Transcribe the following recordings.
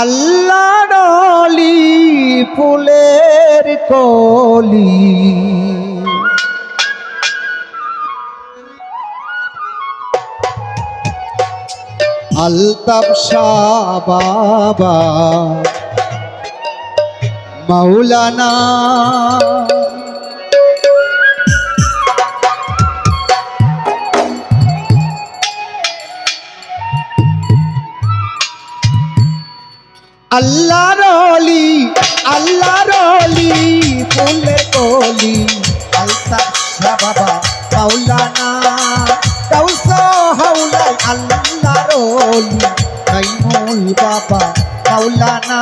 আল্লাহলি ফুলের কলি। আলতাব শাহ বাবা মাওলানা আল্লাহ রলি আল্লাহ রলি ফুলে কলি। আলতাব বাবা, মাওলানা কাউসা হাউলাই আল্লাহ রলি কাইমুল বাবা, মাওলানা।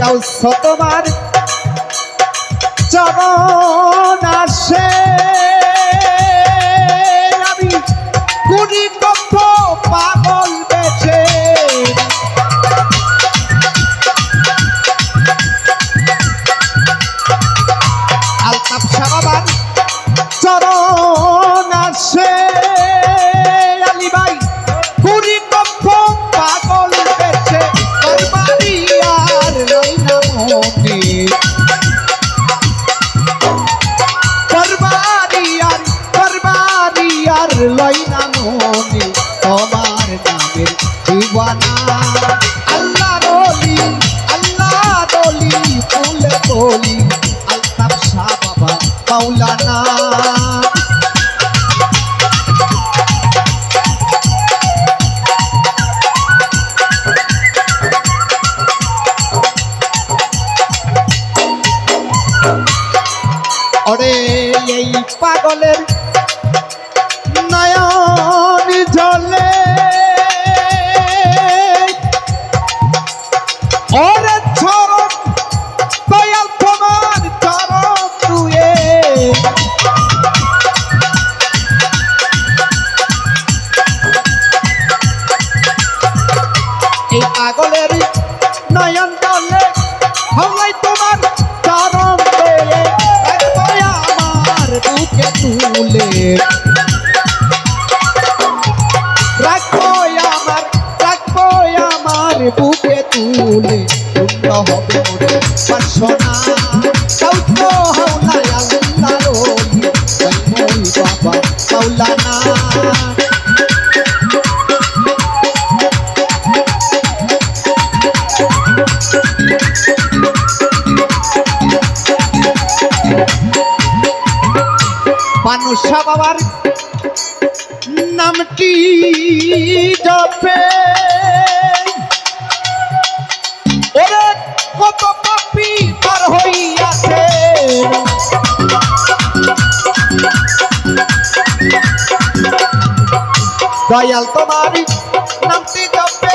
কাউস তোমার না আসে মাওলানা। অরে এই পাগলের পাগলের নয়ন জলে হলাই তোমার চরম পেলে আমার বুকে তুলে। রাখো আমার রাখো আমার বুকে তুলে। হবে মোরে মানুষা বাবার নামটি জপে। ওরে কত পাপি পার হইয়াছে। দয়াল তোমার নামটি জপে।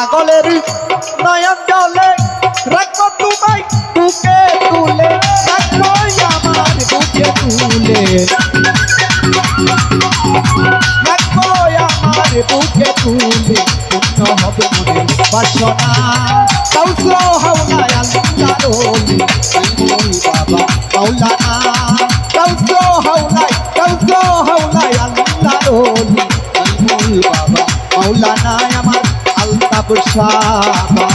পাগলের নয়ন জলে রাখব তোমায়, বুকে তুলে রাখব আমার বুকে তুলে। রাখব আমার বুকে তুলে হবে মনে বাসনা। কাউস হাওলায় আল্লাহ রলি কইমুল বাবা মাওলানা। কাউস হাওলায় কাউস হাওলায় আল্লাহ রলি কইমুল বাবা মাওলানা আমার বাবা।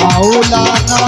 মাওলানা